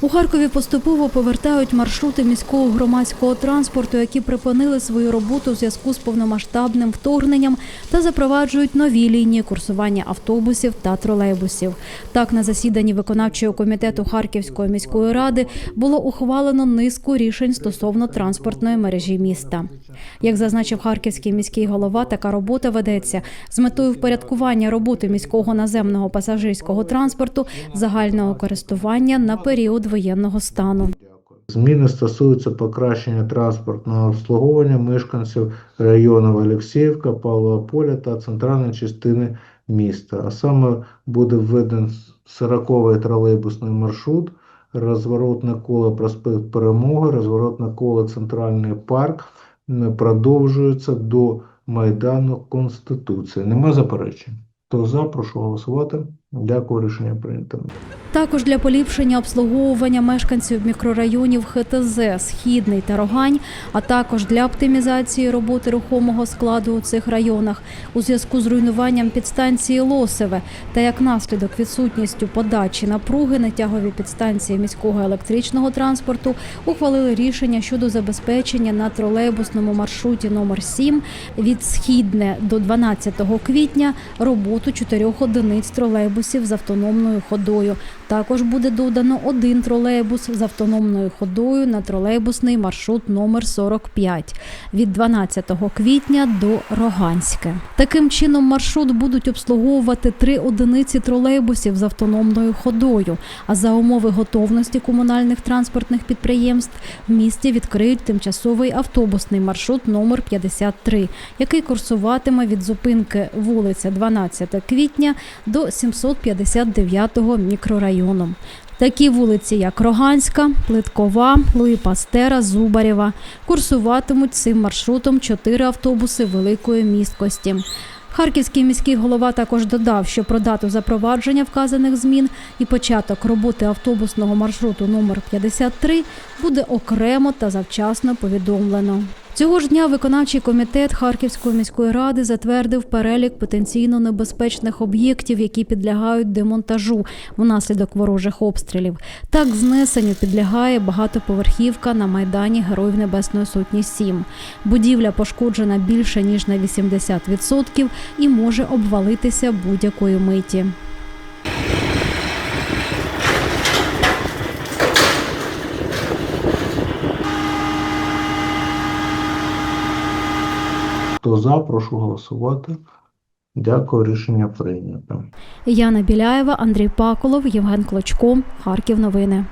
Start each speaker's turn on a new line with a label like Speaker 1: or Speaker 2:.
Speaker 1: У Харкові поступово повертають маршрути міського громадського транспорту, які припинили свою роботу у зв'язку з повномасштабним вторгненням та запроваджують нові лінії курсування автобусів та тролейбусів. Так, на засіданні виконавчого комітету Харківської міської ради було ухвалено низку рішень стосовно транспортної мережі міста. Як зазначив харківський міський голова, така робота ведеться з метою впорядкування роботи міського наземного пасажирського транспорту загального користування на період воєнного стану.
Speaker 2: Зміни стосуються покращення транспортного обслуговування мешканців районів Олексіївка, Павлова Поля та центральної частини міста. А саме буде введений 40-й тролейбусний маршрут, розворотне коло проспект Перемоги, розворотне коло Центральний парк продовжується до Майдану Конституції. Нема заперечень. Хто за, прошу голосувати. Дякую, рішення прийнято.
Speaker 1: Також для поліпшення обслуговування мешканців мікрорайонів ХТЗ Східний та Рогань, а також для оптимізації роботи рухомого складу у цих районах у зв'язку з руйнуванням підстанції Лосеве та як наслідок відсутністю подачі напруги на тягові підстанції міського електричного транспорту ухвалили рішення щодо забезпечення на тролейбусному маршруті номер 7 від Східне до 12 квітня роботу чотирьох одиниць тролейбусів з автономною ходою. Також буде додано один тролейбус з автономною ходою на тролейбусний маршрут номер 45 від 12 квітня до Роганське. Таким чином, маршрут будуть обслуговувати три одиниці тролейбусів з автономною ходою. А за умови готовності комунальних транспортних підприємств в місті відкриють тимчасовий автобусний маршрут номер 53, який курсуватиме від зупинки вулиця 12 квітня до 759 мікрорайону. Такі вулиці, як Роганська, Плиткова, Луї Пастера, Зубарєва, курсуватимуть цим маршрутом чотири автобуси великої місткості. Харківський міський голова також додав, що про дату запровадження вказаних змін і початок роботи автобусного маршруту номер 53 буде окремо та завчасно повідомлено. Цього ж дня виконавчий комітет Харківської міської ради затвердив перелік потенційно небезпечних об'єктів, які підлягають демонтажу внаслідок ворожих обстрілів. Так знесенню підлягає багатоповерхівка на майдані Героїв Небесної Сотні 7. Будівля пошкоджена більше ніж на 80% і може обвалитися будь-якої миті.
Speaker 2: Хто за, прошу голосувати. Дякую, рішення прийнято.
Speaker 1: Яна Біляєва, Андрій Паколов, Євген Клочко. Харків новини.